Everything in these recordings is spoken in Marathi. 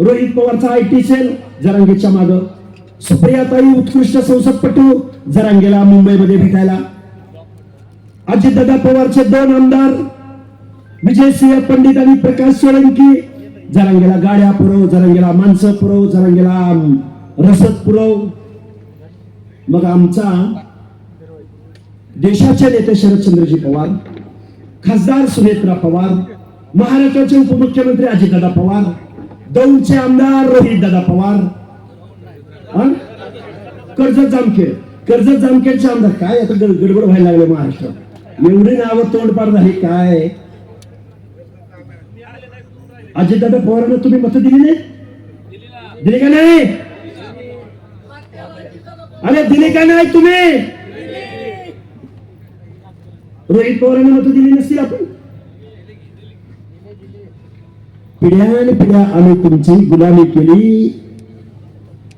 रोहित पवारचा आय टी सेल जरांगेच्या माग. सुप्रियाताई उत्कृष्ट संसदपटू जरांगेला मुंबईमध्ये भेटायला. अजितदादा पवारचे दोन आमदार विजयसिंह पंडित आणि प्रकाश सोळंकी. जरांगेला गाड्या पुरव जरांगेला माणसं पुरव जरांगेला रसद पुरव. मग आमचा देशाचे नेते शरदचंद्रजी पवार खासदार सुनेत्रा पवार महाराष्ट्राचे उपमुख्यमंत्री अजितदादा पवार दौंडचे आमदार रोहित दादा पवार. कर्जत जामखेड. कर्जत जामखेडचे आमदार काय? आता गड- गडबड व्हायला लागले महाराष्ट्रात एवढी नावं तोंडपार झाली काय? अजितदादा पवारांना तुम्ही मत दिली नाही? दिली का नाही? अरे दिली का नाही तुम्ही? रोहित पवारांना मत दिली नसतील आपण? पिढ्यान पिढ्या आम्ही तुमची गुलामी केली.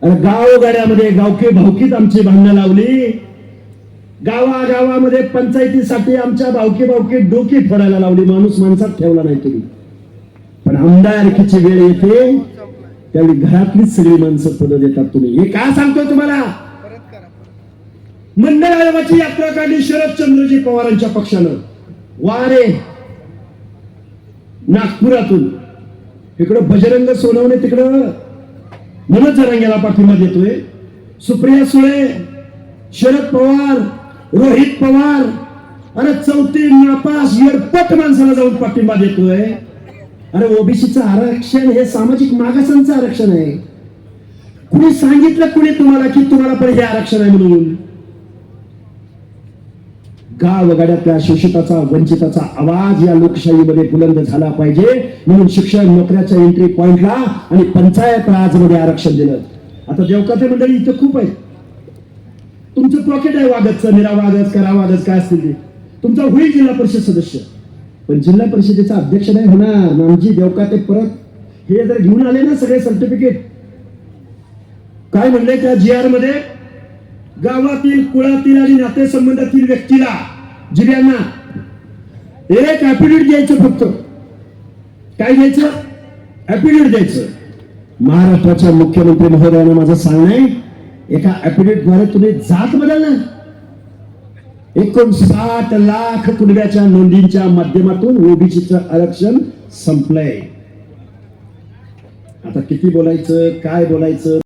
गावगाड्यामध्ये गावकी भावकीत आमची भांडणं लावली. गावागावामध्ये पंचायतीसाठी आमच्या भावकी भावकी डोकी फोडायला लावली. माणूस माणसात ठेवला नाही तुम्ही. पण आमदारकीची वेळ येते. त्यावेळी घरातलीच सगळी माणसं पदं देतात तुम्ही. हे का सांगतो तुम्हाला? मंडळ आयोगाची यात्रा काढली शरदचंद्रजी पवारांच्या पक्षानं. वारे. नागपुरातून. इकडं बजरंग सोनवणे तिकडं मनोज जरांगेला पाठिंबा देतोय. सुप्रिया सुळे शरद पवार रोहित पवार अरे चौथी नापास येडपट माणसाला जाऊन पाठिंबा देतोय. अरे ओबीसीचं आरक्षण हे सामाजिक मागासांचं आरक्षण आहे. कुणी सांगितलं कुणी तुम्हाला की तुम्हाला पण हे आरक्षण आहे म्हणून? गाव गाड्यातल्या शोषिताचा वंचिताचा आवाज या लोकशाहीमध्ये बुलंद झाला पाहिजे. म्हणून शिक्षण नोकऱ्याच्या एंट्री पॉइंटला आणि पंचायत राजमध्ये आरक्षण दिलं. आता देवकाते मंडळी इथं खूप आहे तुमचं पॉकेट आहे वागतचं निरा वागत काय असतील ते. तुमचा होईल जिल्हा परिषद सदस्य. पण जिल्हा परिषदेचा अध्यक्ष नाही होणार. नामजी देवकाते परत हे जर घेऊन आले ना सगळे सर्टिफिकेट काय म्हणले त्या जी आरमध्ये? गावातील कुळातील आणि नातेसंबंधातील व्यक्तीला जिल्ह्यांना एक ऍफिडेविट द्यायचं फक्त. काय घ्यायचं ऍफिडेविट द्यायचं. महाराष्ट्राच्या मुख्यमंत्री महोदयानं माझं सांगणं आहे एका ऍफिडेविटद्वारे तुम्ही जात बदलणार एकोणसाठ लाख कुटुंबाच्या नोंदींच्या माध्यमातून ओबीसीचं आरक्षण संपलंय. आता किती बोलायचं काय बोलायचं?